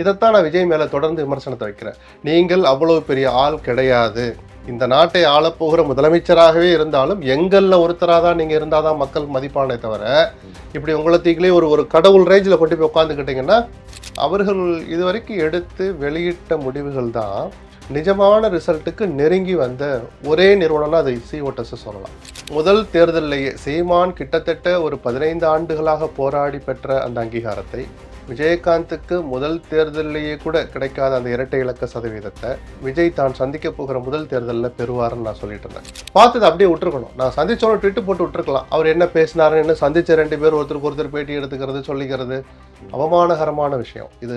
இதைத்தான் நான் விஜய் மேலே தொடர்ந்து விமர்சனத்தை வைக்கிறேன். நீங்கள் அவ்வளோ பெரிய ஆள் கிடையாது. இந்த நாட்டை ஆளப்போகிற முதலமைச்சராகவே இருந்தாலும் எங்களில் ஒருத்தராக தான் நீங்கள் இருந்தால் தான் மக்கள் மதிப்பானே தவிர இப்படி உங்களை தீக்கிலே ஒரு ஒரு கடவுள் ரேஞ்சில் கொண்டு போய் உட்காந்துக்கிட்டிங்கன்னா அவர்கள் இதுவரைக்கும் எடுத்து வெளியிட்ட முடிவுகள் தான் நிஜமான ரிசல்ட்டுக்கு நெருங்கி வந்த ஒரே நிறுவனம்னா அது சி சொல்லலாம். முதல் தேர்தலிலேயே சீமான் கிட்டத்தட்ட ஒரு பதினைந்து ஆண்டுகளாக போராடி பெற்ற அந்த அங்கீகாரத்தை விஜயகாந்துக்கு முதல் தேர்தலிலேயே கூட கிடைக்காத அந்த இரட்டை இலக்க சதவீதத்தை விஜய் தான் சந்திக்க போகிற முதல் தேர்தலில் பெறுவாருன்னு நான் சொல்லிட்டு இருந்தேன். பார்த்தது அப்படியே விட்டுருக்கணும். நான் சந்திச்சோட ட்விட்டு போட்டு விட்டுருக்கலாம். அவர் என்ன பேசினாருன்னு என்ன சந்திச்ச ரெண்டு பேர் ஒருத்தருக்கு ஒருத்தர் பேட்டி எடுத்துக்கிறது சொல்லிக்கிறது அவமானகரமான விஷயம். இது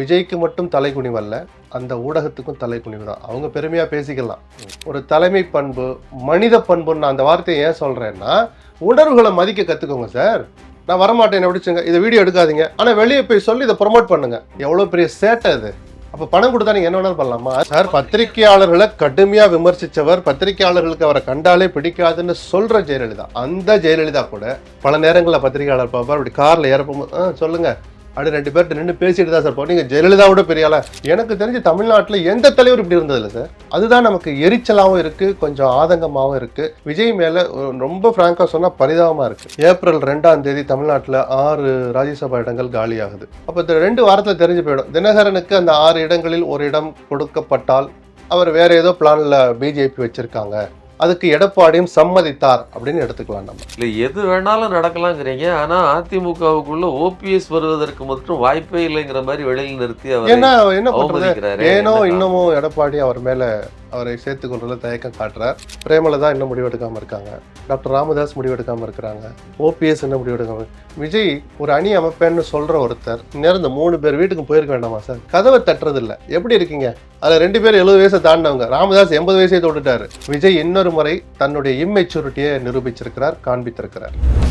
விஜய்க்கு மட்டும் தலைக்குனிவல்ல அந்த ஊடகத்துக்கும் தலைக்குனிவு தான். அவங்க பெருமையாக பேசிக்கலாம். ஒரு தலைமை பண்பு மனித பண்புன்னு நான் அந்த வார்த்தையை ஏன் சொல்கிறேன்னா உணர்வுகளை மதிக்க கற்றுக்கோங்க சார். நான் வரமாட்டேன் பிடிச்சுங்க இதை வீடியோ எடுக்காதீங்க. ஆனால் வெளியே போய் சொல்லி இதை ப்ரொமோட் பண்ணுங்க. எவ்வளோ பெரிய சேட்டை இது? அப்போ பணம் கொடுத்தா நீங்கள் என்ன வேணாலும் பண்ணலாமா? சார் பத்திரிகையாளர்களை கடுமையாக விமர்சித்தவர் பத்திரிகையாளர்களுக்கு அவரை கண்டாலே பிடிக்காதுன்னு சொல்கிற ஜெயலலிதா. அந்த ஜெயலலிதா கூட பல நேரங்களில் பத்திரிகையாளர் பார்ப்பார். அப்படி காரில் ஏறப்போது ஆ சொல்லுங்கள் அப்படி ரெண்டு பேர்கிட்ட நின்று பேசிட்டு தான் சார் போனீங்க நீங்கள் ஜெயலலிதாவோட பெரிய எனக்கு தெரிஞ்சு தமிழ்நாட்டில் எந்த தலைவர் இப்படி இருந்ததில்ல சார். அதுதான் நமக்கு எரிச்சலாகவும் இருக்குது கொஞ்சம் ஆதங்கமாகவும் இருக்குது விஜய் மேலே ரொம்ப ஃப்ராங்காக சொன்னால் பரிதாபமாக இருக்குது ஏப்ரல் ரெண்டாம் தேதி தமிழ்நாட்டில் ஆறு ராஜ்யசபா இடங்கள் காலியாகுது. அப்போ இந்த ரெண்டு வாரத்தில் தெரிஞ்சு போயிடும். தினகரனுக்கு அந்த ஆறு இடங்களில் ஒரு இடம் கொடுக்கப்பட்டால் அவர் வேற ஏதோ பிளானில் பிஜேபி வச்சிருக்காங்க. அதுக்கு எடப்பாடியும் சம்மதித்தார் அப்படின்னு எடுத்துக்கலாம் நம்ம. இல்லை எது வேணாலும் நடக்கலாங்கிறீங்க. ஆனா அதிமுகவுக்குள்ள ஓபிஎஸ் வருவதற்கு மட்டும் வாய்ப்பே இல்லைங்கிற மாதிரி வெளியில் நிறுத்தி அவர் என்ன அவமதிக்கிறாரு ஏனோ என்ன இன்னமும் எடப்பாடி அவர் மேல அவரை சேர்த்து கொள்றதுல தயக்கம் காட்டுறார். பிரேமலதா இன்னும் முடிவெடுக்காமல் இருக்காங்க. டாக்டர் ராமதாஸ் முடிவெடுக்காமல் இருக்கிறாங்க. ஓபிஎஸ் என்ன முடிவெடுக்காம விஜய் ஒரு அணி அமைப்பேன்னு சொல்ற ஒருத்தர் நேரம் இந்த மூணு பேர் வீட்டுக்கு போயிருக்க வேண்டாமா சார்? கதவை தட்டுறது எப்படி இருக்கீங்க? அதில் ரெண்டு பேர் எழுபது வயசை தாண்டினவங்க. ராமதாஸ் எண்பது வயசை தொட்டுட்டாரு. விஜய் இன்னொரு முறை தன்னுடைய இம்மெச்சூரிட்டியை நிரூபிச்சிருக்கிறார் காண்பித்திருக்கிறார்.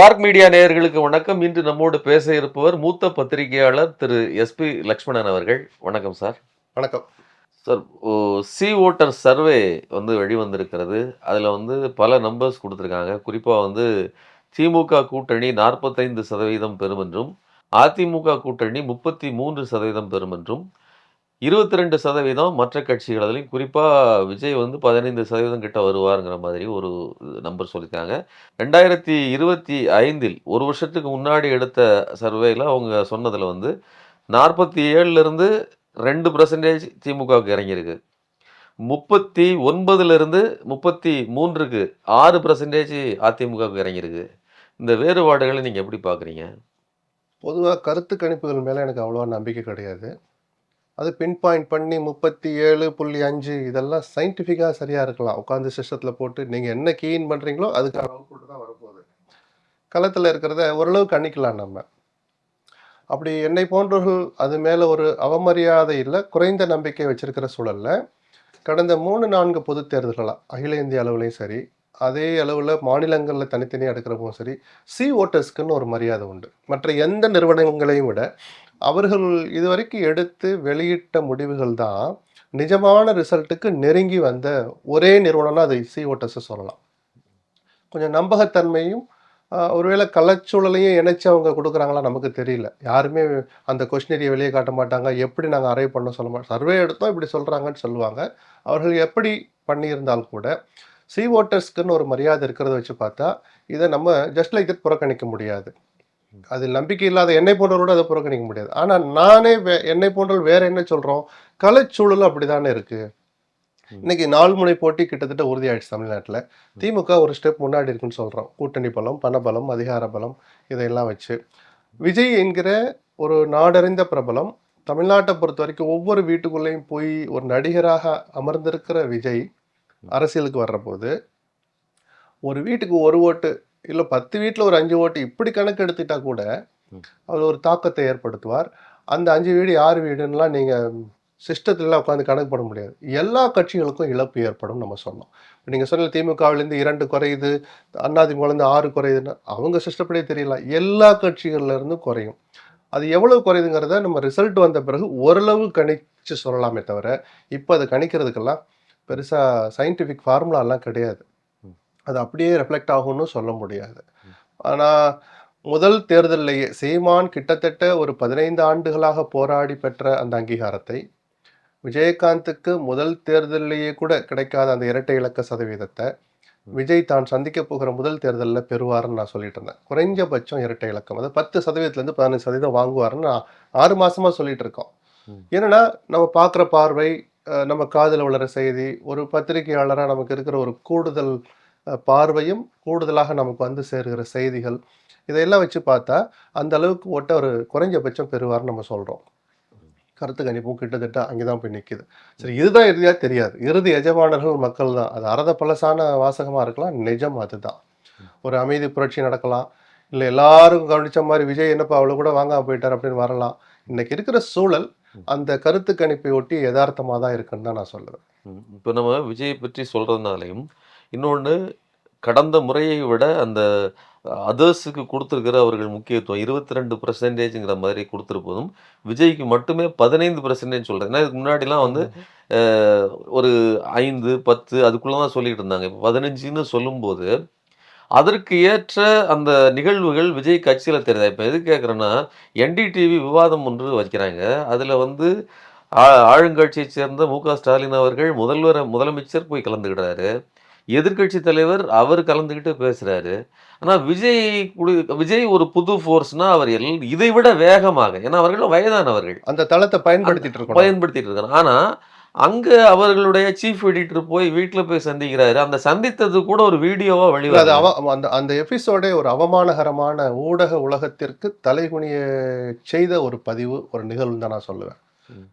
ஸ்பார்க் மீடியா நேயர்களுக்கு வணக்கம். இன்று நம்மோடு பேச இருப்பவர் மூத்த பத்திரிகையாளர் திரு எஸ்பி லக்ஷ்மணன் அவர்கள். வணக்கம் சார். வணக்கம். சார் சி ஓட்டர் சர்வே வந்து வெளிவந்திருக்கிறது. அதில் வந்து பல நம்பர்ஸ் கொடுத்துருக்காங்க. குறிப்பாக வந்து திமுக கூட்டணி நாற்பத்தைந்து சதவீதம் பெறும் என்றும் அதிமுக கூட்டணி முப்பத்தி மூன்று சதவீதம் பெறும் என்றும் இருபத்தி ரெண்டு சதவீதம் மற்ற கட்சிகள் அதுலேயும் குறிப்பாக விஜய் வந்து பதினைந்து சதவீதம் கிட்ட வருவாருங்கிற மாதிரி ஒரு நம்பர் சொல்லியிருக்காங்க. ரெண்டாயிரத்தி இருபத்தி ஐந்தில் ஒரு வருஷத்துக்கு முன்னாடி எடுத்த சர்வேயில் அவங்க சொன்னதில் வந்து நாற்பத்தி ஏழுலேருந்து ரெண்டு பர்சன்டேஜ் திமுகவுக்கு இறங்கியிருக்கு. முப்பத்தி ஒன்பதுலேருந்து முப்பத்தி மூன்றுக்கு ஆறு பர்சன்டேஜ் அதிமுகவுக்கு இறங்கியிருக்கு. இந்த வேறுபாடுகளை நீங்கள் எப்படி பார்க்குறீங்க? பொதுவாக கருத்து கணிப்புகள் மேலே எனக்கு அவ்வளோவா நம்பிக்கை கிடையாது. அது பின் பாயிண்ட் பண்ணி முப்பத்தி ஏழு புள்ளி அஞ்சு இதெல்லாம் சயின்டிஃபிக்காக சரியாக இருக்கலாம். உட்காந்து சிஸ்டத்தில் போட்டு நீங்கள் என்ன கீன் பண்ணுறீங்களோ அதுக்கான அவுட்புட் தான் வரப்போகுது. களத்தில் இருக்கிறத ஓரளவு கணிக்கலாம் நம்ம. அப்படி என்னை போன்றவர்கள் அது மேலே ஒரு அவமரியாதை இல்லை குறைந்த நம்பிக்கை வச்சிருக்கிற சூழல்ல கடந்த மூணு நான்கு பொது தேர்தல்களாக அகில இந்திய அளவுலேயும் சரி அதே அளவில் மாநிலங்களில் தனித்தனியாக எடுக்கிறப்பவும் சரி சி ஓட்டர்ஸ்க்குன்னு ஒரு மரியாதை உண்டு. மற்ற எந்த நிறுவனங்களையும் விட அவர்கள் இதுவரைக்கும் எடுத்து வெளியிட்ட முடிவுகள் தான் நிஜமான ரிசல்ட்டுக்கு நெருங்கி வந்த ஒரே நிறுவனம்னா அது சி சொல்லலாம். கொஞ்சம் நம்பகத்தன்மையும் ஒருவேளை கலச்சூழலையும் இணைச்சி அவங்க கொடுக்குறாங்களா நமக்கு தெரியல. யாருமே அந்த கொஷினரியை வெளியே காட்ட மாட்டாங்க. எப்படி நாங்கள் அரைவ் பண்ண சொல்ல மாட்டோம். சர்வே எடுத்தோம் இப்படி சொல்கிறாங்கன்னு சொல்லுவாங்க. அவர்கள் எப்படி பண்ணியிருந்தால் கூட சி ஓட்டர்ஸ்க்குன்னு ஒரு மரியாதை இருக்கிறத வச்சு பார்த்தா இதை நம்ம ஜஸ்ட் லைக் தட் புறக்கணிக்க முடியாது. அதில் நம்பிக்கை இல்லாத என்னை போன்றவரோட அதை புறக்கணிக்க முடியாது. ஆனால் நானே வே- என்னை போன்றவர்கள் வேற என்ன சொல்கிறோம் கலைச்சூழலும் அப்படிதானே இருக்கு. இன்னைக்கு நாலு முனை போட்டி கிட்டத்தட்ட உறுதியாயிடுச்சு தமிழ்நாட்டில். திமுக ஒரு ஸ்டெப் முன்னாடி இருக்குன்னு சொல்கிறோம் கூட்டணி பலம் பணபலம் அதிகார பலம் இதையெல்லாம் வச்சு. விஜய் என்கிற ஒரு நாடறிந்த பிரபலம் தமிழ்நாட்டை பொறுத்த வரைக்கும் ஒவ்வொரு வீட்டுக்குள்ளேயும் போய் ஒரு நடிகராக அமர்ந்திருக்கிற விஜய் அரசியலுக்கு வர்றபோது ஒரு வீட்டுக்கு ஒரு ஓட்டு இல்லை பத்து வீட்டில் ஒரு அஞ்சு ஓட்டு இப்படி கணக்கு எடுத்துட்டா கூட. அவர் ஒரு தாக்கத்தை ஏற்படுத்துவார். அந்த அஞ்சு வீடு யார் வீடுன்னெலாம் நீங்கள் சிஸ்டத்துலலாம் உட்காந்து கணக்கு பண்ண முடியாது. எல்லா கட்சிகளுக்கும் இழப்பு ஏற்படும் நம்ம சொன்னோம். இப்போ நீங்கள் சொன்ன திமுகவிலேருந்து இரண்டு குறையுது அதிமுகலேருந்து ஆறு குறையுதுன்னு அவங்க சிஸ்டப்படியே தெரியல. எல்லா கட்சிகள்ல இருந்தும் குறையும். அது எவ்வளவு குறையுதுங்கிறத நம்ம ரிசல்ட் வந்த பிறகு ஓரளவு கணிச்சு சொல்லலாமே தவிர இப்போ அதை கணிக்கிறதுக்கெல்லாம் பெருசாக சயின்டிஃபிக் ஃபார்முலாலாம் கிடையாது. அது அப்படியே ரெஃப்ளெக்ட் ஆகும்னு சொல்ல முடியாது. ஆனால் முதல் தேர்தலிலேயே சீமான் கிட்டத்தட்ட ஒரு பதினைந்து ஆண்டுகளாக போராடி பெற்ற அந்த அங்கீகாரத்தை விஜயகாந்துக்கு முதல் தேர்தலிலேயே கூட கிடைக்காத அந்த இரட்டை இலக்க சதவீதத்தை விஜய் தான் சந்திக்க போகிற முதல் தேர்தலில் பெறுவாருன்னு நான் சொல்லிட்டு இருந்தேன். குறைஞ்சபட்சம் இரட்டை இலக்கம். அது பத்து சதவீதத்துலேருந்து பதினஞ்சு சதவீதம் வாங்குவாருன்னு நான் ஆறு மாசமா சொல்லிட்டு இருக்கோம். ஏன்னா நம்ம பார்க்குற பார்வை நம்ம காதில் விழுற செய்தி ஒரு பத்திரிகையாளராக நமக்கு இருக்கிற ஒரு கூடுதல் பார்வையும் கூடுதலாக நமக்கு வந்து சேருகிற செய்திகள். இதையெல்லாம் வச்சு பார்த்தா அந்த அளவுக்கு ஓட்ட ஒரு குறைஞ்சபட்சம் பெறுவார்னு நம்ம சொல்கிறோம் கருத்து கணிப்பும் கிட்டத்தட்ட அங்கே தான் போய் நிற்கிது சரி இதுதான் இறுதியாக தெரியாது. இறுதி எஜமானர்கள் மக்கள் தான். அது அறத பழசான வாசகமாக இருக்கலாம் நிஜம் அதுதான். ஒரு அமைதி புரட்சி நடக்கலாம். இல்லை எல்லாரும் கவனிச்ச மாதிரி விஜய் என்னப்பா அவ்வளோ கூட வாங்காம போயிட்டார் அப்படின்னு வரலாம். இன்னைக்கு இருக்கிற சூழல் அந்த கருத்து கணிப்பை ஒட்டி யதார்த்தமாக தான் இருக்குன்னு தான் நான் சொல்லுவேன். இப்போ நம்ம விஜயை பற்றி சொல்கிறதுனாலையும் இன்னொன்று கடந்த முறையை விட அந்த அதர்ஸுக்கு கொடுத்துருக்கிற அவர்கள் முக்கியத்துவம் இருபத்தி ரெண்டு பர்சன்டேஜுங்கிற மாதிரி கொடுத்துருப்பதும் விஜய்க்கு மட்டுமே பதினைந்து பர்சன்டேஜ் சொல்கிறேன் ஏன்னா இதுக்கு முன்னாடிலாம் வந்து ஒரு ஐந்து பத்து அதுக்குள்ளே தான் சொல்லிட்டு இருந்தாங்க. இப்போ பதினஞ்சுன்னு சொல்லும்போது அதற்கு ஏற்ற அந்த நிகழ்வுகள் விஜய் கட்சியில் தெரியுதா? இப்போ எது கேட்குறேன்னா என்டிடிவி விவாதம் ஒன்று வைக்கிறாங்க. அதில் வந்து ஆ- ஆளுங்கட்சியைச் சேர்ந்த மு க ஸ்டாலின் அவர்கள் முதல்வர் முதலமைச்சர் போய் கலந்துக்கிட்டாரு எதிர்க்கட்சி தலைவர் அவர் கலந்துக்கிட்டு பேசுறாரு. ஆனா விஜய் குடி- விஜய் ஒரு புது ஃபோர்ஸ்னா அவர் எல் இதை விட வேகமாக ஏன்னா அவர்கள் வயதானவர்கள். அந்த தளத்தை பயன்படுத்திட்டு இருக்கணும். பயன்படுத்திட்டு இருக்காங்க. ஆனா அங்க அவர்களுடைய சீஃப் எடிட்டர் போய் வீட்டுல போய் சந்திக்கிறாரு. அந்த சந்தித்தது கூட ஒரு வீடியோவா இல்ல, அது வெளிவருது அவ அந்த அந்த எபிசோடே ஒரு அவமானகரமான ஊடக உலகத்திற்கு தலைகுனிய செய்த ஒரு பதிவு ஒரு நிகழ்வு தான் நான் சொல்லுவேன்.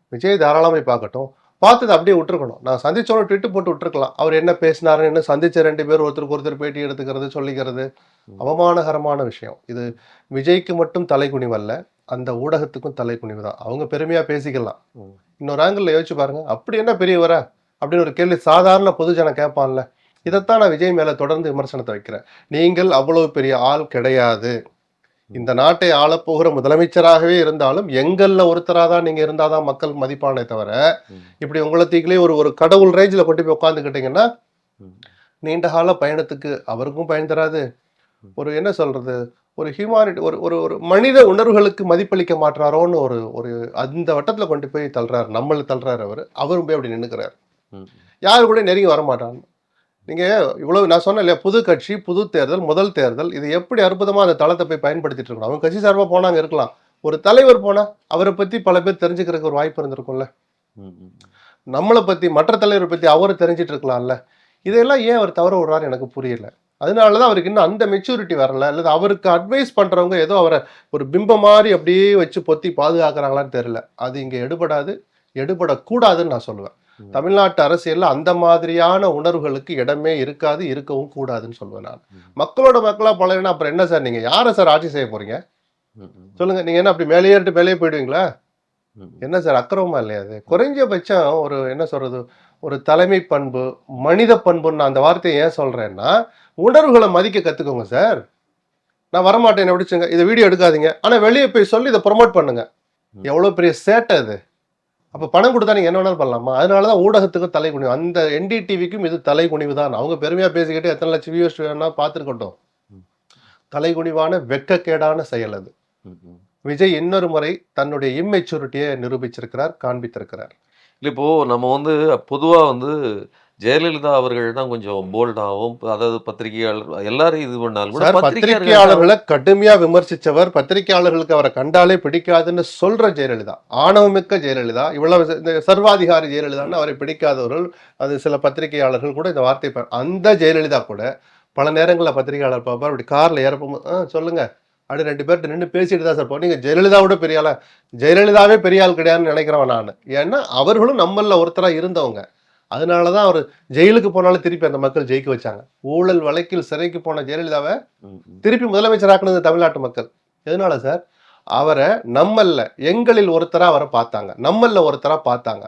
விஜய் தாராளமாக பார்க்கட்டும். பார்த்தது அப்படியே விட்டுருக்கணும். நான் சந்திச்சோட ட்விட்டு போட்டு விட்டுருக்கலாம். அவர் என்ன பேசினாருன்னு என்ன சந்திச்ச ரெண்டு பேர் ஒருத்தருக்கு ஒருத்தர் பேட்டி எடுத்துக்கிறது சொல்லிக்கிறது. அவமானகரமான விஷயம். இது விஜய்க்கு மட்டும் தலைகுனிவல்ல அந்த ஊடகத்துக்கும் தலைகுனிவு தான் அவங்க பெருமையா பேசிக்கலாம். இன்னொரு ஆங்கிள் யோசிச்சு பாருங்க. அப்படி என்ன பெரியவரா அப்படின்னு ஒரு கேள்வி சாதாரண பொதுஜனம் கேட்பான்ல. இதைத்தான் நான் விஜய் மேல தொடர்ந்து விமர்சனத்தை வைக்கிறேன். நீங்கள் அவ்வளவு பெரிய ஆள் கிடையாது. இந்த நாட்டை ஆளப்போகிற முதலமைச்சராகவே இருந்தாலும் எங்கள்ல ஒருத்தராக தான் நீங்க இருந்தாதான் மக்கள் மதிப்பானே தவிர. இப்படி உங்களை தீக்கிலே ஒரு ஒரு கடவுள் ரேஞ்சில் கொண்டு போய் உட்காந்துக்கிட்டீங்கன்னா. நீண்ட கால பயணத்துக்கு அவருக்கும் பயன் தராது. ஒரு என்ன சொல்றது? ஒரு ஹியூமானிட்டி ஒரு ஒரு ஒரு மனித உணர்வுகளுக்கு மதிப்பளிக்க மாட்டாரோன்னு ஒரு ஒரு அந்த வட்டத்துல கொண்டு போய் தள்ளுறாரு நம்மள தள்ளுறாரு அவர். அவரும் போய் அப்படி நின்னுக்கிறாரு. ம். யாரு கூட நெருங்கி வர மாட்டாங்க நீங்க இவ்வளவு நான் சொன்னேன் இல்லையா? புது கட்சி புது தேர்தல் முதல் தேர்தல். இது எப்படி அற்புதமா அந்த தளத்தை போய் பயன்படுத்திட்டு இருக்கணும்? அவங்க கட்சி சார்பா போனாங்க இருக்கலாம். ஒரு தலைவர் போனா அவரை பத்தி பல பேர் தெரிஞ்சுக்கிறதுக்கு ஒரு வாய்ப்பு இருந்திருக்கும்ல. நம்மளை பத்தி மற்ற தலைவரை பத்தி அவர் தெரிஞ்சிட்டு இருக்கலாம்ல. இதெல்லாம் ஏன் அவர் தவற விடுறாரு எனக்கு புரியல. அதனாலதான் அவருக்கு இன்னும் அந்த மெச்சூரிட்டி வரல. அல்லது அவருக்கு அட்வைஸ் பண்றவங்க ஏதோ அவரை ஒரு பிம்பம் மாதிரி அப்படியே வச்சு பொத்தி பாதுகாக்கிறாங்களான்னு தெரியல. அது இங்க எடுபடாது எடுபடக்கூடாதுன்னு நான் சொல்லுவேன். தமிழ்நாட்டு அரசியல்ல அந்த மாதிரியான உணர்வுகளுக்கு இடமே இருக்காது இருக்கவும் கூடாதுன்னு சொல்லுவேன் நான். மக்களோட மக்களா பழகினா அப்புறம் என்ன சார் நீங்க? யாரை சார் ஆட்சி செய்ய போறீங்க. சொல்லுங்க நீங்க என்ன அப்படி மேலே ஏறிட்டு மேலே போயிடுவீங்களா. என்ன சார் அக்கிரமமா இல்லையா அது? குறைஞ்சபட்சம் ஒரு என்ன சொல்றது ஒரு தலைமை பண்பு மனித பண்புன்னு நான் அந்த வார்த்தையை ஏன் சொல்றேன்னா உணர்வுகளை மதிக்க கத்துக்கோங்க சார். நான் வரமாட்டேன் என்ன விடுச்சுங்க. இதை வீடியோ எடுக்காதீங்க. ஆனா வெளியே போய் சொல்லி இதை ப்ரொமோட் பண்ணுங்க. ம். எவ்வளவு பெரிய சேட்டை அது. அப்ப பணம் கொடுத்தா நீங்க என்ன வேணாலும் பண்ணலாமா? அதனாலதான் ஊடகத்துக்கு தலைகுனிவு அந்த என்டிடிவிக்கும் இது தலைகுனிவு தான் அவங்க பெருமையா பேசிக்கிட்டு எத்தனை லட்சம் வியூஸ் வேணா பார்த்துருக்கட்டும். தலைகுனிவான வெட்கக்கேடான செயல் அது. விஜய் இன்னொரு முறை தன்னுடைய இம்மெச்சூரிட்டியை நிரூபிச்சிருக்கிறார் காண்பித்திருக்கிறார். இல்ல இப்போ நம்ம வந்து பொதுவா வந்து ஜெயலலிதா அவர்கள் தான் கொஞ்சம் போல்டாகவும் அதாவது பத்திரிகையாளர் எல்லாரும் இது பண்ணாலும் கூட பத்திரிகையாளர்கள் பத்திரிகையாளர்களை கடுமையா விமர்சிச்சவர் பத்திரிகையாளர்களுக்கு அவரை கண்டாலே பிடிக்காதுன்னு சொல்ற ஜெயலலிதா ஆணவமிக்க ஜெயலலிதா இவ்வளவு இந்த சர்வாதிகாரி ஜெயலலிதான்னு அவரை பிடிக்காதவர்கள் அது சில பத்திரிகையாளர்கள் கூட இந்த வார்த்தை அந்த ஜெயலலிதா கூட பல நேரங்களில் பத்திரிகையாளர் பார்ப்பார் அப்படி கார்ல ஏறப்போம் ஆ சொல்லுங்க. அப்படி ரெண்டு பேர்கிட்ட நின்று பேசிட்டு தான் சார் போனீங்க ஜெயலலிதாவோட பெரிய ஆளா ஜெயலலிதாவே பெரிய ஆள் கிடையாதுன்னு நினைக்கிறவன் நான். ஏன்னா அவர்களும் நம்மள ஒருத்தரா இருந்தவங்க. அதனாலதான் அவர் ஜெயிலுக்கு போனாலும் திருப்பி அந்த மக்கள் ஜெயிக்க வச்சாங்க. ஊழல் வழக்கில் சிறைக்கு போன ஜெயலலிதாவை. திருப்பி முதலமைச்சராக்குனது தமிழ்நாட்டு மக்கள். எதனால சார்? அவரை நம்மல்ல எங்களில் ஒருத்தரா அவரை பார்த்தாங்க. நம்மல்ல ஒருத்தரா பார்த்தாங்க.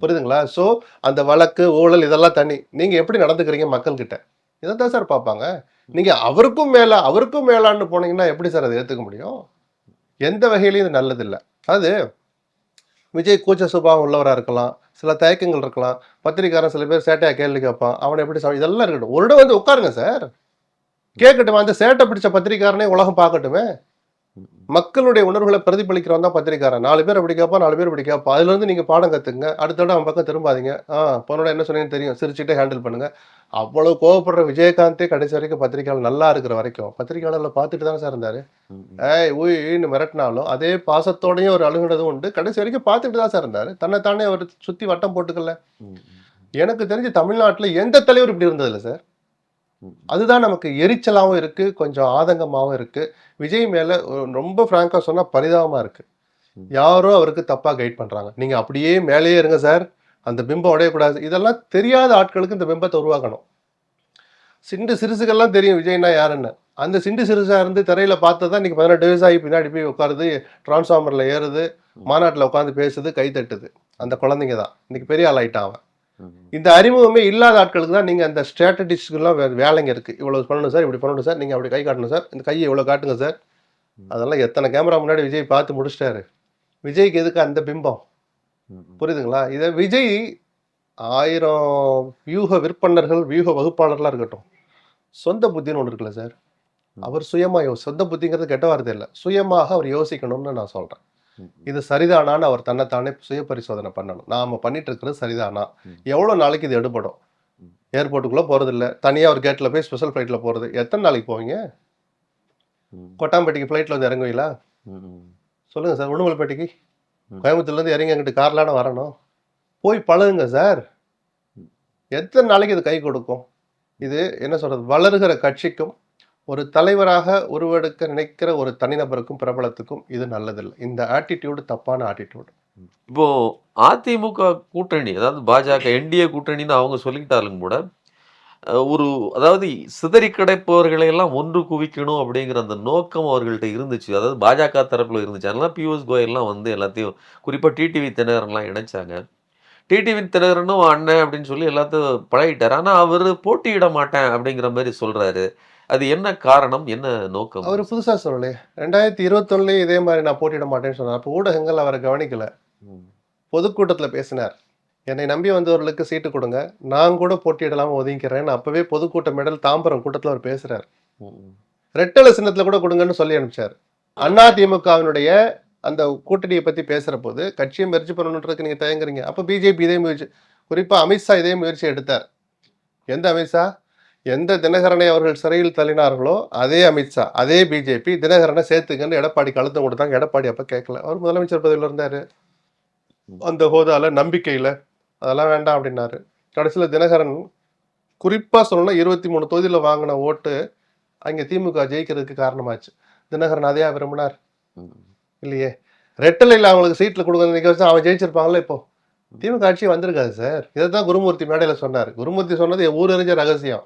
புரியுதுங்களா? ஸோ அந்த வழக்கு ஊழல் இதெல்லாம் தனி நீங்க எப்படி நடந்துக்கிறீங்க மக்கள் கிட்ட இதை தான் சார் பார்ப்பாங்க. நீங்க அவருக்கும் மேல அவருக்கும் மேலான்னு போனீங்கன்னா எப்படி சார் அதை ஏத்துக்க முடியும்? எந்த வகையிலையும் இது நல்லதில்லை. அது விஜய் கூச்ச சுபாவம் உள்ளவராக இருக்கலாம் சில தயக்கங்கள் இருக்கலாம். பத்திரிக்காரன் சில பேர் சேட்டையாக கேள்வி கேட்பான். அவனை எப்படி சம- இதெல்லாம் இருக்கட்டும். ஒரு இடம் வந்து உட்காருங்க சார் கேட்கட்டும்? அந்த சேட்டை பிடிச்ச பத்திரிக்காரனே உலகம் பார்க்கட்டுமே. மக்களுடைய உணர்வுகளை பிரதிபலிக்கிறவன் தான் பத்திரிக்காரன் நாலு பேர் அப்படி கேட்பா நாலு பேர் இப்படி கேட்பா அதுல இருந்து நீங்க பாடம் கத்துங்க. அடுத்த அவன் பக்கம் திரும்பாதீங்க. ஆ பொண்ணோட என்ன சொன்னீங்கன்னு தெரியும். சிரிச்சுட்டே ஹேண்டில் பண்ணுங்க. அவ்வளவு கோவப்படுற விஜயகாந்தே கடைசி வரைக்கும் பத்திரிக்கையாளர் நல்லா இருக்கிற வரைக்கும். பத்திரிக்கையாளர்ல பார்த்துட்டு தானே சார் இருந்தாரு? ஏய் ஊயின்னு மிரட்டினாலும் அதே பாசத்தோடயும் ஒரு அழுகுனதும் உண்டு. கடைசி வரைக்கும் பார்த்துட்டு தான் சார் இருந்தாரு. தன்னைத்தானே அவர் சுத்தி வட்டம் போட்டுக்கல. எனக்கு தெரிஞ்சு தமிழ்நாட்டுல எந்த தலைவர் இப்படி இருந்ததில்ல சார்? அதுதான் நமக்கு எரிச்சலாகவும் இருக்கு கொஞ்சம் ஆதங்கமாகவும் இருக்கு. விஜய் மேல ரொம்ப ஃப்ராங்கா சொன்னா பரிதாபமா இருக்கு. ம். யாரோ அவருக்கு தப்பா கைட் பண்றாங்க. நீங்க அப்படியே மேலேயே இருங்க சார். அந்த பிம்பம் உடையக்கூடாது. இதெல்லாம் தெரியாத ஆட்களுக்கு இந்த பிம்பத்தை உருவாக்கணும். சிண்டு சிறுசுகள்லாம் தெரியும் விஜய்னா யாருன்னு. அந்த சிண்டு சிறுசா இருந்து திரையில பார்த்ததான் இன்னைக்கு பதினெட்டு வயசாகி பின்னாடி போய் உட்காருது டிரான்ஸ்ஃபார்மர்ல ஏறுது மாநாட்டில் உட்காந்து பேசுது கை தட்டுது. அந்த குழந்தைங்க தான் இன்னைக்கு பெரிய ஆள் ஆயிட்டான் அவன். இந்த அறிமுகமே இல்லாத ஆட்களுக்கு தான் நீங்கள் அந்த ஸ்ட்ராட்டஜிஸ்க்குலாம் வேலைங்க இருக்குது இவ்வளோ பண்ணணும் சார் இப்படி பண்ணணும் சார் நீங்கள் அப்படி கை காட்டணும் சார் இந்த கையை இவ்வளோ காட்டுங்க சார். அதெல்லாம் எத்தனை கேமரா முன்னாடி விஜய் பார்த்து முடிச்சிட்டாரு. விஜய்க்கு எதுக்கு அந்த பிம்பம்? புரியுதுங்களா? இதை விஜய் ஆயிரம் வியூக விற்பனர்கள் வியூக வகுப்பாளர்லாம் இருக்கட்டும். சொந்த புத்தின்னு ஒன்று இருக்குல்ல சார். அவர் சுயமாக யோ சொந்த புத்திங்கிறது கெட்ட வார்த்தை இல்லை. சுயமாக அவர் யோசிக்கணும்னு நான் சொல்கிறேன் இது சரிதானான்னு அவர் தன்னைத்தானே சுய பரிசோதனை பண்ணணும். நாம பண்ணிட்டு இருக்கிறது சரிதானா. எவ்வளோ நாளைக்கு இது எடுபடும். ஏர்போர்ட்டுக்குள்ளே போகிறது இல்லை தனியாக ஒரு கேட்டில் போய் ஸ்பெஷல் ஃப்ளைட்டில் போகிறது எத்தனை நாளைக்கு போவீங்க? கொட்டாம்பேட்டிக்கு ஃப்ளைட்டில் வந்து இறங்குவீங்களா? சொல்லுங்கள் சார். உடுமலைப்பேட்டைக்கு. கோயம்புத்தூர்லேருந்து இறங்கி அங்கிட்டு கார்லான வரணும். போய் பழகுங்க சார். எத்தனை நாளைக்கு இது கை கொடுக்கும்? இது என்ன சொல்றது? வளருகிற கட்சிக்கும் ஒரு தலைவராக உருவெடுக்க நினைக்கிற ஒரு தனிநபருக்கும் பிரபலத்துக்கும் இது நல்லதில்லை. இந்த ஆட்டிடியூடு தப்பான ஆட்டிடியூடு இப்போ அதிமுக கூட்டணி அதாவது பாஜக என்டிஏ கூட்டணின்னு அவங்க சொல்லிக்கிட்டாலும் கூட ஒரு அதாவது சிதறி கிடைப்பவர்களை எல்லாம் ஒன்று குவிக்கணும் அப்படிங்கிற அந்த நோக்கம் அவர்கள்ட்ட இருந்துச்சு. அதாவது பாஜக தரப்பில் இருந்துச்சு. அதெல்லாம் பியூஷ் கோயல்லாம் வந்து எல்லாத்தையும் குறிப்பாக டிடிவி தினகரன்லாம் இணைச்சாங்க. டிடிவி தினகரனும் அண்ணன் அப்படின்னு சொல்லி எல்லாத்தையும் பழகிட்டார். ஆனால் அவர் போட்டியிட மாட்டேன் அப்படிங்கிற மாதிரி சொல்கிறாரு அது என்ன காரணம் என்ன நோக்கம்? அவர் புதுசா சொல்லலையே. ரெண்டாயிரத்தி இருபத்தொன்னுலயே இதே மாதிரி நான் போட்டியிட மாட்டேன்னு சொன்னார். அப்போ ஊடகங்கள் அவரை கவனிக்கல. பொதுக்கூட்டத்தில் பேசினார். என்னை நம்பி வந்தவர்களுக்கு சீட்டு கொடுங்க. நான் கூட போட்டியிடலாம ஒதுங்கிக்கிறேன்னு அப்பவே பொதுக்கூட்ட மெடல் தாம்பரம் கூட்டத்தில் அவர் ம், ரெட்டலை சின்னத்துல கூட கொடுங்கன்னு சொல்லி அனுப்பிச்சார். அண்ணா திமுகவினுடைய அந்த கூட்டணியை பத்தி பேசுற போது கட்சியை மெர்ஜி பண்ணணுன்றதுக்கு நீங்க தயங்குறீங்க. அப்ப பிஜேபி இதே முயற்சி குறிப்பா அமித்ஷா இதே முயற்சி எடுத்தார். எந்த அமித்ஷா? எந்த தினகரனை அவர்கள் சிறையில் தள்ளினார்களோ அதே அமித்ஷா அதே பிஜேபி தினகரனை சேர்த்துக்கன்னு எடப்பாடி கழுத்தம் கொடுத்தாங்க. எடப்பாடி அப்ப கேட்கல. அவர் முதலமைச்சர் பதவியில் இருந்தாரு. அந்த ஹோதால நம்பிக்கையில அதெல்லாம் வேண்டாம் அப்படின்னாரு. கடைசியில தினகரன் குறிப்பா சொல்லணும்னா இருபத்தி மூணு தொகுதியில வாங்கின ஓட்டு அங்க திமுக ஜெயிக்கிறதுக்கு காரணமாச்சு. தினகரன் அதையா விரும்பினார். இல்லையே. ரெட்டலையில் அவங்களுக்கு சீட்டில் கொடுக்க நிற்க வச்சு அவன் ஜெயிச்சிருப்பாங்களா இப்போ. திமுக ஆட்சி வந்திருக்காது சார். இதை தான் குருமூர்த்தி மேடையில் சொன்னார். குருமூர்த்தி சொன்னது என் ஊர் அறிஞ்ச ரகசியம்.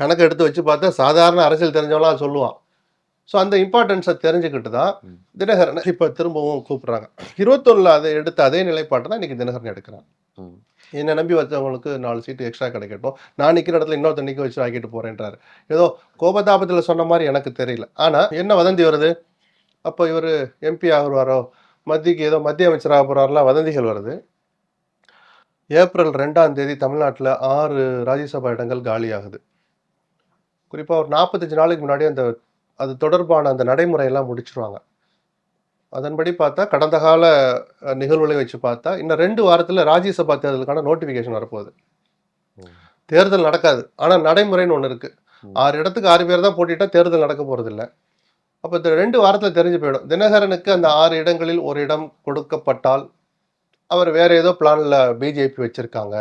கணக்கு எடுத்து வச்சு பார்த்தா சாதாரண அரசியல் தெரிஞ்சவங்களாம் சொல்லுவான். ஸோ அந்த இம்பார்ட்டன்ஸை தெரிஞ்சுக்கிட்டு தான். தினகரனை இப்போ திரும்பவும் கூப்பிடுறாங்க. இருபத்தொன்னில் அதை எடுத்த அதே நிலைப்பாட்டை தான் இன்னைக்கு தினகரன் எடுக்கிறான். என்னை நம்பி வச்சவங்களுக்கு நாலு சீட்டு எக்ஸ்ட்ரா கிடைக்கட்டும் நான் நிற்கிற இடத்துல இன்னொருத்தர் நிற்க வச்சு ஆக்கிட்டு போறேன்றாரு. ஏதோ கோபதாபத்தில் சொன்ன மாதிரி எனக்கு தெரியல. ஆனால் என்ன வதந்தி வருது? அப்போ இவர் எம்பி ஆகுவாரோ? மத்தியக்கு ஏதோ மத்திய அமைச்சராக போகிறாரெலாம் வதந்திகள் வருது ஏப்ரல் ரெண்டாம் தேதி தமிழ்நாட்டில் ஆறு ராஜ்யசபா இடங்கள் காலியாகுது. குறிப்பாக ஒரு நாற்பத்தஞ்சு நாளைக்கு முன்னாடி அந்த அது தொடர்பான அந்த நடைமுறையெல்லாம் முடிச்சிருவாங்க. அதன்படி பார்த்தா கடந்த கால நிகழ்வுகளை வச்சு பார்த்தா இன்னும் ரெண்டு வாரத்தில் ராஜ்யசபா தேர்தலுக்கான நோட்டிஃபிகேஷன் வரப்போகுது. தேர்தல் நடக்காது. ஆனால் நடைமுறைன்னு ஒன்று இருக்கு. ம். ஆறு இடத்துக்கு ஆறு பேர் தான் போட்டிட்டா தேர்தல் நடக்க போறது இல்ல அப்போ இந்த ரெண்டு வாரத்தில் தெரிஞ்சு போயிடும். தினகரனுக்கு அந்த ஆறு இடங்களில் ஒரு இடம் கொடுக்கப்பட்டால் அவர் வேற ஏதோ பிளான்ல பிஜேபி வச்சிருக்காங்க.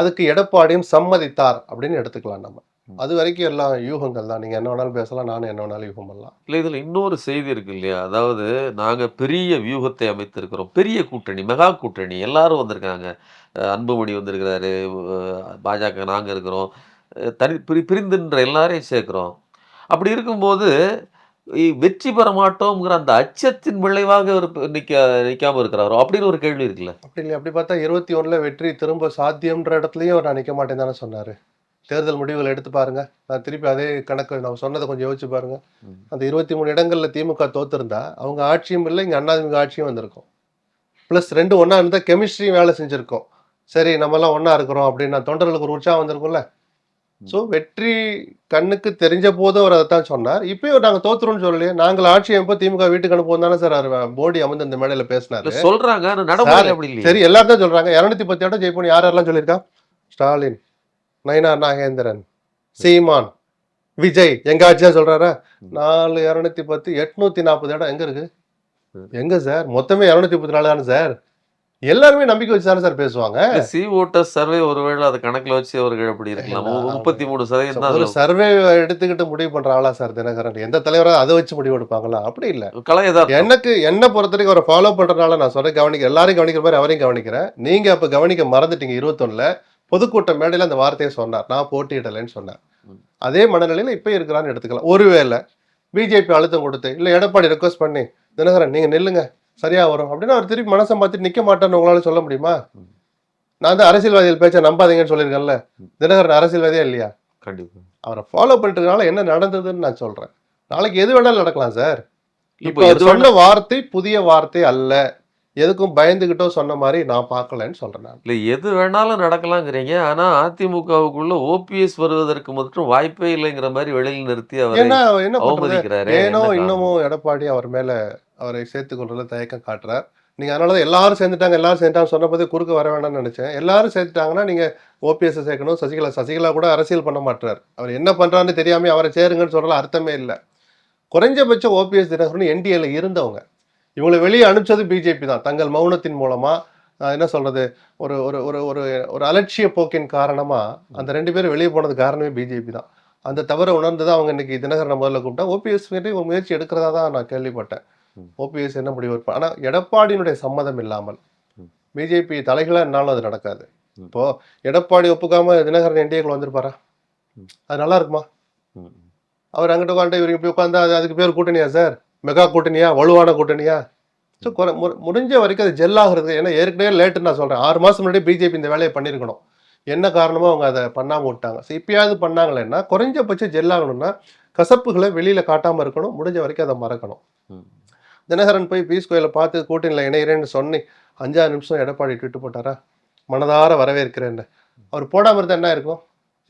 அதுக்கு எடப்பாடியும் சம்மதித்தார் அப்படின்னு எடுத்துக்கலாம் நம்ம. அது வரைக்கும் எல்லாம் யூகங்கள் தான். நீங்க என்ன வேணாலும் பேசலாம் நானும் என்ன வேணாலும் யூகம் பண்ணலாம் இல்லை இதில் இன்னொரு செய்தி இருக்கு இல்லையா? அதாவது நாங்கள் பெரிய வியூகத்தை அமைத்திருக்கிறோம். பெரிய கூட்டணி மெகா கூட்டணி. எல்லாரும் வந்திருக்காங்க. அன்புமணி வந்திருக்கிறாரு பாஜக நாங்கள் இருக்கிறோம். தனி பிரி பிரிந்துன்ற எல்லாரையும் சேர்க்குறோம். அப்படி இருக்கும்போது வெற்றி பெற மாட்டோம்ங்கிற அந்த அச்சத்தின் விளைவாக ஒரு நிக்க நிக்காம இருக்கிறாரோ? அப்படின்னு ஒரு கேள்வி இருக்குல்ல. அப்படி இல்லையா. அப்படி பார்த்தா இருபத்தி ஒண்ணுல வெற்றி திரும்ப சாத்தியம்ன்ற இடத்துலயும் அவர் நான் நிக்க மாட்டேன் தானே சொன்னாரு. தேர்தல் முடிவுகள் எடுத்து பாருங்க. நான் திருப்பி அதே கணக்கு நான் சொன்னதை கொஞ்சம் யோசிச்சு பாருங்க. அந்த இருபத்தி மூணு இடங்கள்ல திமுக தோத்திருந்தா அவங்க ஆட்சியும் இல்லை இங்க அதிமுக ஆட்சியும் வந்திருக்கும். ப்ளஸ் ரெண்டு ஒண்ணா இருந்தா கெமிஸ்ட்ரியும் வேலை செஞ்சிருக்கோம். சரி நம்ம எல்லாம் ஒண்ணா இருக்கிறோம் அப்படின்னு நான் தொண்டர்களுக்கு ஒரு உற்சாகம் வந்திருக்கும்ல. ஸோ வெற்றி கண்ணுக்கு தெரிஞ்ச போது அவர் அதைத்தான் சொன்னார். இப்பயும் நாங்க தோத்துறோம்னு சொல்லலையே. நாங்கள் ஆட்சி எப்போ திமுக வீட்டுக்கு அனுப்புவோம் தானே சார்? அவர் மோடி அமர்ந்து இந்த மேடையில பேசினாரு. சொல்றாங்க சரி எல்லாரும் தான் சொல்றாங்க. இருநூத்தி பத்து இடம் ஜெயிப்போம் யார் யாரெல்லாம் சொல்லியிருக்கா? ஸ்டாலின் நயினார் நாகேந்திரன் சீமான் விஜய். எங்க ஆட்சியா சொல்றாரா? நாலு இருநூத்தி பத்து எட்நூத்தி நாற்பது இடம். எங்க இருக்கு. எங்க சார்? மொத்தமே இருநூத்தி முப்பத்தி நாலு தானே சார்? எல்லாருமே நம்பிக்கை வச்சு தானே சார் பேசுவாங்க. சி ஓட்டர் சர்வே ஒருவேளை அதை கணக்குல வச்சு அவர்கள் அப்படி இருக்கலாம்? முப்பத்தி மூணு சதவீதம் தான் ஒரு சர்வே எடுத்துக்கிட்டு முடிவு பண்ற ஆளா சார் தினகரன். எந்த தலைவரா அதை வச்சு முடிவு எடுப்பாங்களா? அப்படி இல்ல. கலை. எனக்கு என்ன பொறுத்த வரைக்கும் அவரை ஃபாலோ பண்றதுனால நான் சொல்றேன் கவனிக்க எல்லாரையும் கவனிக்கிற மாதிரி அவரையும் கவனிக்கிறேன். நீங்க அப்ப கவனிக்க மறந்துட்டீங்க இருபத்தொன்னுல. பொதுக்கூட்ட மேடையில அந்த வார்த்தையை சொன்னார். நான் போட்டியிடலைன்னு சொன்னேன். அதே மனநிலையில இப்ப இருக்கிறான்னு எடுத்துக்கலாம். ஒருவேளை பிஜேபி அழுத்தம் கொடுத்து இல்ல எடப்பாடி ரெக்வஸ்ட் பண்ணி. தினகரன் நீங்க நில்லுங்க. சரியா வரும். அப்படின்னு அவர் திருப்பி மனசை மாத்தி நிக்க மாட்டேன்னு உங்களால சொல்ல முடியுமா. நான் தான் அரசியல்வாதிகள் பேச்ச நம்பாதீங்கன்னு சொல்லியிருக்கேன்ல. தினகரன் அரசியல்வாதியே இல்லையா? கண்டிப்பா. அவரை ஃபாலோ பண்ணிட்டதுனால என்ன நடந்ததுன்னு நான் சொல்றேன். நாளைக்கு எது வேணாலும் நடக்கலாம் சார். இப்போ சொன்ன வார்த்தை புதிய வார்த்தை அல்ல. எதுக்கும் பயந்துகிட்டோ சொன்ன மாதிரி நான் பார்க்கலன்னு சொல்றேன் நான். இல்ல எது வேணாலும் நடக்கலாங்கிறீங்க. ஆனா அதிமுகவுக்குள்ள ஓபிஎஸ் வருவதற்கு மட்டும் வாய்ப்பே இல்லைங்கிற மாதிரி வெளியில் நிறுத்தி அவரை என்ன பண்றது? அவமதிக்கிறாரு. ஏனோ என்ன? இன்னமும் எடப்பாடி அவர் மேல அவரை சேர்த்துக் கொள்றதுல தயக்கம் காட்டுறார். நீங்க அதனாலதான் எல்லாரும் சேர்ந்துட்டாங்க எல்லாரும் சேர்ந்துட்டாங்க சொன்னபோதே குறுக்க வர வேண்டாம்னு நினைச்சேன். எல்லாரும் சேர்த்துட்டாங்கன்னா நீங்க ஓபிஎஸ் சேர்க்கணும் சசிகலா சசிகலா கூட அரசியல் பண்ண மாட்டார் அவர் என்ன பண்றாருன்னு தெரியாமல் அவரை சேருங்கன்னு சொல்றதுல அர்த்தமே இல்லை. குறைஞ்சபட்சம் ஓபிஎஸ் தினகரன் என்டிஏல இருந்தவங்க. இவங்களை வெளியே அனுப்பிச்சது பிஜேபி தான். தங்கள் மௌனத்தின் மூலமா என்ன சொல்றது ஒரு ஒரு ஒரு ஒரு ஒரு அலட்சிய போக்கின் காரணமா அந்த ரெண்டு பேரும் வெளியே போனது காரணமே பிஜேபி தான். அந்த தவறை உணர்ந்து தான் அவங்க இன்னைக்கு தினகரனை முதல்ல கூப்பிட்டா ஓபிஎஸ் ஒரு முயற்சி எடுக்கிறதா தான் நான் கேள்விப்பட்டேன். ஓபிஎஸ் என்ன முடிவு எடுப்பா? ஆனா எடப்பாடியினுடைய சம்மதம் இல்லாமல். பிஜேபி தலைகளா என்னாலும் அது நடக்காது. இப்போ எடப்பாடி ஒப்புக்காம தினகரன் என்டிஏக்குள்ள வந்திருப்பாரா. அது நல்லா இருக்குமா. அவர் அங்கிட்ட உட்காந்து இவர் இப்படி உட்காந்தா அது அதுக்கு பேர் கூட்டணியா சார்? மெகா கூட்டணியா? வலுவான கூட்டணியா? ஸோ முடிஞ்ச வரைக்கும் அது ஜெல் ஆகுறது ஏன்னா ஏற்கனவே லேட்டு நான் சொல்றேன். ஆறு மாசம் முன்னாடி பிஜேபி இந்த வேலையை பண்ணியிருக்கணும். என்ன காரணமோ அவங்க அதை பண்ணாம விட்டாங்க. ஸோ இப்பயாவது பண்ணாங்களேன்னா குறைஞ்சபட்சம் ஜெல் ஆகணும்னா கசப்புகளை வெளியில காட்டாம இருக்கணும். முடிஞ்ச வரைக்கும் அதை மறக்கணும். தினகரன் போய் பீஸ் கோயிலை பார்த்து கூட்டணியில் இணைகிறேன்னு சொன்னி அஞ்சாறு நிமிஷம் எடப்பாடி ட்விட்டு போட்டாரா? மனதார வரவேற்கிறேன்னு. அவர் போடாம இருந்தா என்ன இருக்கும்?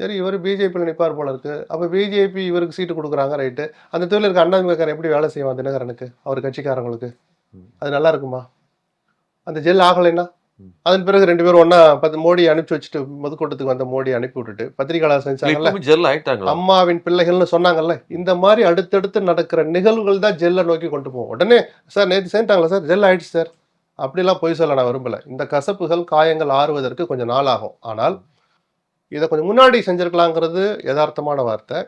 சரி இவர் பிஜேபியில் நிற்பார் போல இருக்கு. அப்போ பிஜேபி இவருக்கு சீட்டு கொடுக்குறாங்க ரைட்டு அந்த தொழில் இருக்க அண்ணாதிமுகக்காரன் எப்படி வேலை செய்வான் தினகரனுக்கு? அவர் கட்சிக்காரங்களுக்கு. அது நல்லா இருக்குமா? அந்த ஜெல் ஆகலைன்னா. அதன் பிறகு ரெண்டு பேரும் ஒண்ணா பத்து மோடி அனுப்பிச்சு வச்சுட்டு பொதுக்கூட்டத்துக்கு வந்த மோடி அனுப்பி விட்டுட்டு பத்திரிகையாளர் செஞ்சாங்கல்ல அம்மாவின் பிள்ளைகள்னு சொன்னாங்கல்ல இந்த மாதிரி அடுத்தடுத்து நடக்கிற நிகழ்வுகள் தான் ஜெல்லை நோக்கி கொண்டு போகும். உடனே சார் நேற்று சேர்ந்துட்டாங்களா சார்? ஜெல் ஆயிடுச்சு சார். அப்படிலாம் பொய் சொல்ல நான் விரும்பல. இந்த கசப்புகள் காயங்கள் ஆறுவதற்கு கொஞ்சம் நாள் ஆகும் ஆனால் இதை கொஞ்சம் முன்னாடி செஞ்சிருக்கலாங்கிறது யதார்த்தமான வார்த்தை.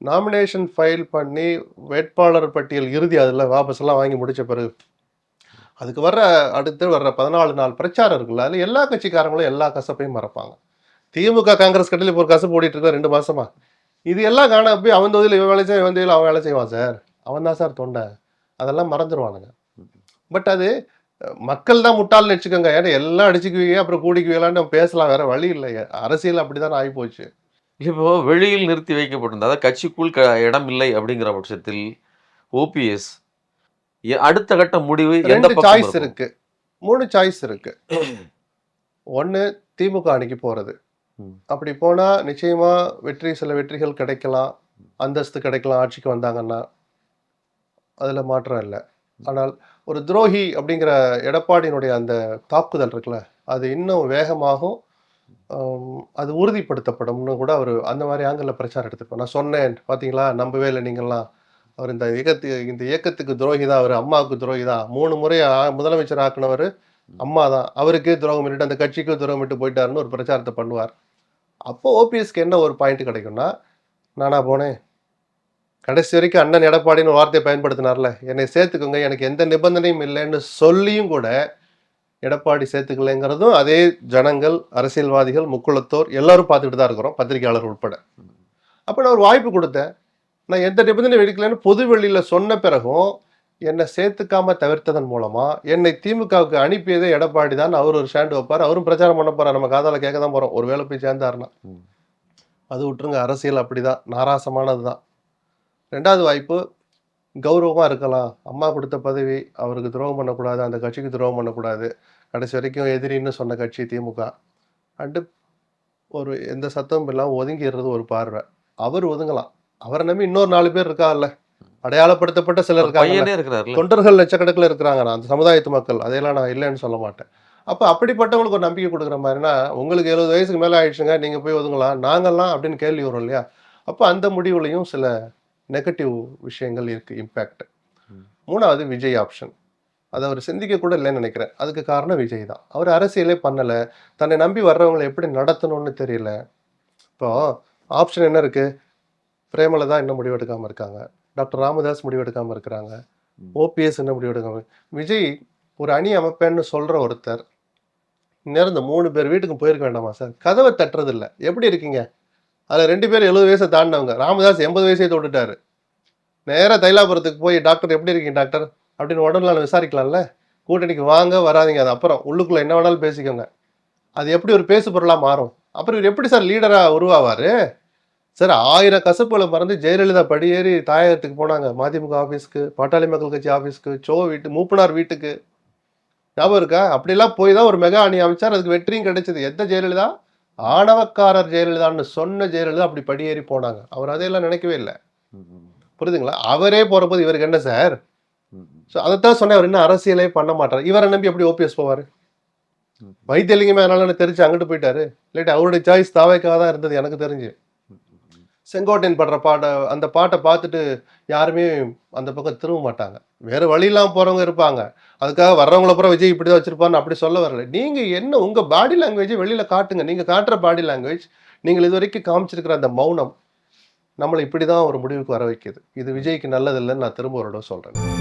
நாமினேஷன் ஃபைல் பண்ணி வேட்பாளர் பட்டியல் இறுதி அதில் வாபஸ் எல்லாம் வாங்கி முடிச்ச பிறகு அதுக்கு வர்ற அடுத்து வர்ற பதினாலு நாள் பிரச்சாரம் இருக்குல்ல அதில் எல்லா கட்சிக்காரங்களும் எல்லா கசப்பையும் மறப்பாங்க. திமுக காங்கிரஸ் கட்டில இப்போ ஒரு கசப்பு ஓடிட்டு இருக்க ரெண்டு மாசமா. இது எல்லாம் காண போய் அவன் தொகுதியில் இவன் வேலை செய்வான் இவன் தொகுதியில் அவன் வேலை செய்வான் சார். அவன் தான் சார் தொண்டை. அதெல்லாம் மறந்துடுவானுங்க பட் அது மக்கள் தான் முட்டாள்னு வச்சுக்கோங்க. ஏன்னா எல்லாம் அடிச்சுக்குவீங்க அப்புறம் கூடிக்குவீங்களான்னு நம்ம பேசலாம். வேற வழி இல்லை. அரசியல் அப்படிதான் ஆகி போச்சு. இப்போ வெளியில் நிறுத்தி வைக்கப்பட்டிருந்தா அதாவது கட்சிக்குள் க- இடம் இல்லை அப்படிங்கிற பட்சத்தில் ஓபிஎஸ் அடுத்த கட்ட முடிவு எந்த சாய்ஸ்? இருக்கு. மூணு சாய்ஸ் இருக்கு. ஒன்னு திமுக அணிக்கு போறது. அப்படி போனா நிச்சயமா வெற்றி சில வெற்றிகள் கிடைக்கலாம். அந்தஸ்து கிடைக்கலாம் ஆட்சிக்கு வந்தாங்கன்னா அதுல மாற்றம் இல்லை. ஆனால் ஒரு துரோகி அப்படிங்கிற எடப்பாடியினுடைய அந்த தாக்குதல் இருக்குல்ல அது இன்னும் வேகமாகும் அது உறுதிப்படுத்தப்படும்னு கூட அவர் அந்த மாதிரி ஆங்கிளில் பிரச்சாரம் எடுத்துருப்பார் நான் சொன்னேன் பார்த்தீங்களா நம்பவே இல்லை நீங்கள்லாம். அவர் இந்த இயக்கத்து இந்த இயக்கத்துக்கு துரோகி தான் அவர் அம்மாவுக்கு துரோகி தான். மூணு முறை முதலமைச்சர் ஆக்குனவர் அம்மா தான். அவருக்கே துரோகம் பண்ணிட்டு அந்த கட்சிக்கு துரோகம் விட்டு போயிட்டாருன்னு ஒரு பிரச்சாரத்தை பண்ணுவார். அப்போ ஓபிஎஸ்க்கு என்ன ஒரு பாயிண்ட் கிடைக்கும்னா நானா போனேன் கடைசி வரைக்கும் அண்ணன் எடப்பாடின்னு வார்த்தையை பயன்படுத்தினார்ல. என்னை சேர்த்துக்கோங்க எனக்கு எந்த நிபந்தனையும் இல்லைன்னு சொல்லியும் கூட எடப்பாடி சேர்த்துக்கலைங்கிறதும் அதே ஜனங்கள் அரசியல்வாதிகள் முக்குளத்தோர் எல்லாரும் பார்த்துக்கிட்டு தான் இருக்கிறோம் பத்திரிகையாளர் உட்பட. அப்போ நான் ஒரு வாய்ப்பு கொடுத்தேன். நான் எந்த நிபந்தனை வெடிக்கலன்னு பொது வெளியில சொன்ன பிறகும் என்னை சேர்த்துக்காம தவிர்த்ததன் மூலமா என்னை திமுகவுக்கு அனுப்பியதே எடப்பாடி தான் அவர் ஒரு ஸ்டாண்ட் வைப்பார். அவரும் பிரச்சாரம் பண்ண போறார். நம்ம காதால கேட்க தான் போறோம். ஒரு வேளை போய் சேர்ந்தாருன்னா. அது விட்டுருங்க. அரசியல் அப்படிதான். நாராசமானது தான் ரெண்டாவது வாய்ப்பு கௌரவமா இருக்கலாம். அம்மா கொடுத்த பதவி அவருக்கு துரோகம் பண்ணக்கூடாது. அந்த கட்சிக்கு துரோகம் பண்ணக்கூடாது. கடைசி வரைக்கும் எதிரின்னு சொன்ன கட்சி திமுக. அண்டு ஒரு எந்த சத்தமும் இல்லாமல் ஒதுங்கிடுறது ஒரு பார்வை. அவர் ஒதுங்கலாம். அவரை நம்பி இன்னொரு நாலு பேர் இருக்காங்கல்ல. அடையாளப்படுத்தப்பட்ட சிலர் இருக்காங்க தொண்டர்கள் லட்சக்கணக்கில் இருக்கிறாங்க நான். அந்த சமுதாயத்து மக்கள். அதையெல்லாம் நான் இல்லைன்னு சொல்ல மாட்டேன். அப்போ அப்படிப்பட்டவங்களுக்கு ஒரு நம்பிக்கை கொடுக்குற மாதிரினா உங்களுக்கு எழுபது வயசுக்கு மேலே ஆயிடுச்சுங்க நீங்கள் போய் ஒதுங்கலாம் நாங்கள்லாம் அப்படின்னு கேள்வி வரும் இல்லையா? அப்போ அந்த முடிவுலையும் சில நெகட்டிவ் விஷயங்கள் இருக்கு இம்பேக்ட். மூணாவது விஜய் ஆப்ஷன் அதை அவர் சிந்திக்க கூட இல்லைன்னு நினைக்கிறேன். அதுக்கு காரணம் விஜய் தான். அவர் அரசியலே பண்ணலை. தன்னை நம்பி வர்றவங்களை எப்படி நடத்தணும்னு தெரியல. இப்போ ஆப்ஷன் என்ன இருக்கு? பிரேமலதா இன்னும் முடிவெடுக்காம இருக்காங்க. டாக்டர் ராமதாஸ் முடிவெடுக்காம இருக்கிறாங்க. ஓபிஎஸ் என்ன முடிவெடுக்காம விஜய் ஒரு அணி அமைப்பேன்னு சொல்ற ஒருத்தர் இந்நேரம் இந்த மூணு பேர் வீட்டுக்கு போயிருக்க வேண்டாமா சார்? கதவை தட்டுறது இல்ல எப்படி இருக்கீங்க? அதுல ரெண்டு பேர் எழுபது வயசை தாண்டினவங்க. ராமதாஸ் எண்பது வயசை தொட்டுட்டாரு. நேரா தைலாபுரத்துக்கு போய் டாக்டர் எப்படி இருக்கீங்க டாக்டர்? அப்படின்னு உடனே விசாரிக்கலாம்ல. கூட்டணிக்கு வாங்க வராதீங்க. அது அப்புறம் உள்ளுக்குள்ள என்ன வேணாலும் பேசிக்கோங்க. அது எப்படி ஒரு பேசு பொருளா மாறும்? அப்புறம் இவர் எப்படி சார் லீடரா உருவாவாரு? சார் ஆயிரம் கசப்புகளை மறந்து ஜெயலலிதா படியேறி தாயகத்துக்கு போனாங்க. மதிமுக ஆஃபீஸ்க்கு பாட்டாளி மக்கள் கட்சி ஆஃபீஸ்க்கு சோ வீட்டு மூப்பனார் வீட்டுக்கு. ஞாபகம் இருக்கா? அப்படிலாம் போய் தான் ஒரு மெகா அணி அமைச்சார். அதுக்கு வெற்றியும் கிடைச்சது. எந்த ஜெயலலிதா? ஆணவக்காரர் ஜெயலலிதான்னு சொன்ன ஜெயலலிதா அப்படி படியேறி போனாங்க. அவர் அதையெல்லாம் நினைக்கவே இல்லை. புரியுதுங்களா அவரே போகிறபோது இவருக்கு என்ன சார்? ஸோ அதைத்தான் சொன்னேன். அவர் என்ன அரசியலே பண்ண மாட்டார். இவரை நம்பி எப்படி ஓபிஎஸ் போவார்? வைத்தியலிங்கமே அதனால தெரிஞ்சு அங்கிட்டு போயிட்டாரு. இல்லாட்டி அவருடைய சாய்ஸ் தாவைக்காக தான் இருந்தது எனக்கு தெரிஞ்சு. செங்கோட்டையன் பாடுற பாட்டை அந்த பாட்டை பார்த்துட்டு யாருமே அந்த பக்கம் திரும்ப மாட்டாங்க. வேறு வழியெல்லாம் போகிறவங்க இருப்பாங்க. அதுக்காக வர்றவங்கள பூரா விஜய் இப்படி தான் வச்சுருப்பான்னு அப்படி சொல்ல வரல. நீங்கள் என்ன உங்கள் பாடி லாங்குவேஜை வெளியில காட்டுங்க. நீங்கள் காட்டுற பாடி லாங்குவேஜ் நீங்கள் இது வரைக்கும் காமிச்சிருக்கிற அந்த மௌனம் நம்மளை இப்படி தான் ஒரு முடிவுக்கு வர வைக்கிது. இது விஜய்க்கு நல்லதில்லைன்னு நான் திரும்ப ஒரு இடம் சொல்கிறேன்